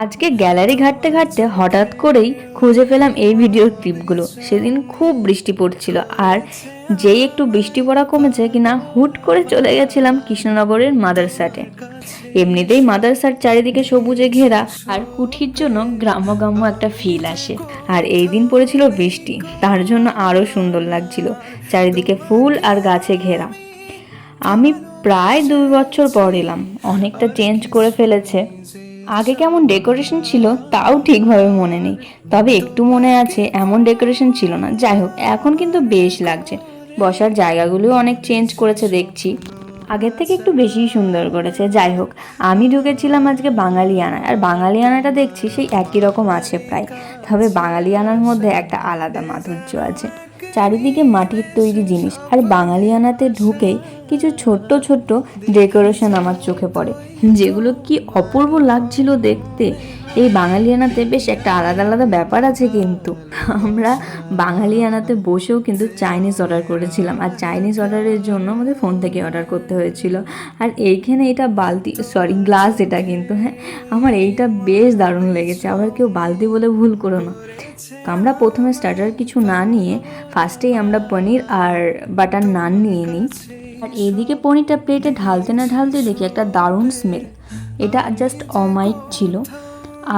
আজকে গ্যালারি ঘাটতে ঘাঁটতে হঠাৎ করেই খুঁজে পেলাম এই ভিডিওর ক্লিপগুলো। সেদিন খুব বৃষ্টি পড়ছিল আর যেই একটু বৃষ্টি পড়া কমেছে কিনা হুট করে চলে গেছিলাম কৃষ্ণনগরের মাদারসাটে এমনিতেই মাদারসাট চারিদিকে সবুজে ঘেরা আর কুঠির জন্য গ্রাম্য গ্রাম্য একটা ফিল আসে। আর এই দিন পড়েছিল বৃষ্টি, তার জন্য আরও সুন্দর লাগছিল, চারিদিকে ফুল আর গাছে ঘেরা। আমি প্রায় দুই বছর পর এলাম, অনেকটা চেঞ্জ করে ফেলেছে। আগে কেমন ডেকোরেশন ছিল, তাও ঠিকভাবে মনে নেই। তবে একটু মনে আছে, এমন ডেকোরেশন ছিল না। যাই হোক, এখন কিন্তু বেশ লাগছে। বসার জায়গাগুলোও অনেক চেঞ্জ করেছে দেখছি। আগের থেকে একটু বেশিই সুন্দর করেছে। যাই হোক, আমি ঢুকেছিলাম আজকে বাঙালিয়ানায়। আর বাঙালিয়ানাটা দেখছি, সেই একই রকম আছে প্রায়। তবে বাঙালিয়ানার মধ্যে একটা আলাদা মাধুর্য আছে। চারিদিকে মাটির তৈরি জিনিস। আর বাঙালিয়ানাতে ঢুকেই কিছু ছোট্ট ছোট্ট ডেকোরেশন আমার চোখে পড়ে। যেগুলো কি অপূর্ব লাগছিল দেখতে। এই বাঙালিয়ানাতে বেশ একটা আলাদা আলাদা ব্যাপার আছে কিন্তু। আমরা বাঙালিয়ানাতে বসেও কিন্তু চাইনিজ অর্ডার করেছিলাম। আর চাইনিজ অর্ডারের জন্য আমাদের ফোন থেকে অর্ডার করতে হয়েছিল। আর এইখানে এটা বালতি সরি গ্লাস এটা কিন্তু হ্যাঁ। আমার এইটা বেশ দারুণ লেগেছে। আবার কেউ বালতি বলে ভুল করো না। আমরা প্রথমে স্টার্টার কিছু না নিয়ে ফার্স্টেই আমরা পনির আর বাটার নান নিয়ে নিই। আর এইদিকে পনিরটা প্লেটে ঢালতে না ঢালতে দেখি একটা দারুণ স্মেল এটা জাস্ট অমাইক ছিল।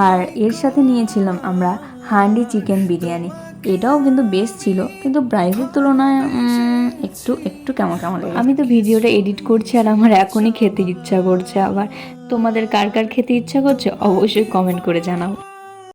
আর এর সাথে নিয়েছিলাম আমরা হান্ডি চিকেন বিরিয়ানি। এটাও কিন্তু বেশ ছিল, কিন্তু প্রাইসের তুলনায় একটু একটু কেমন কেমন আমি তো ভিডিওটা এডিট করছি আর আমার এখনই খেতে ইচ্ছা করছে আবার। তোমাদের কার কার খেতে ইচ্ছা করছে অবশ্যই কমেন্ট করে জানাও।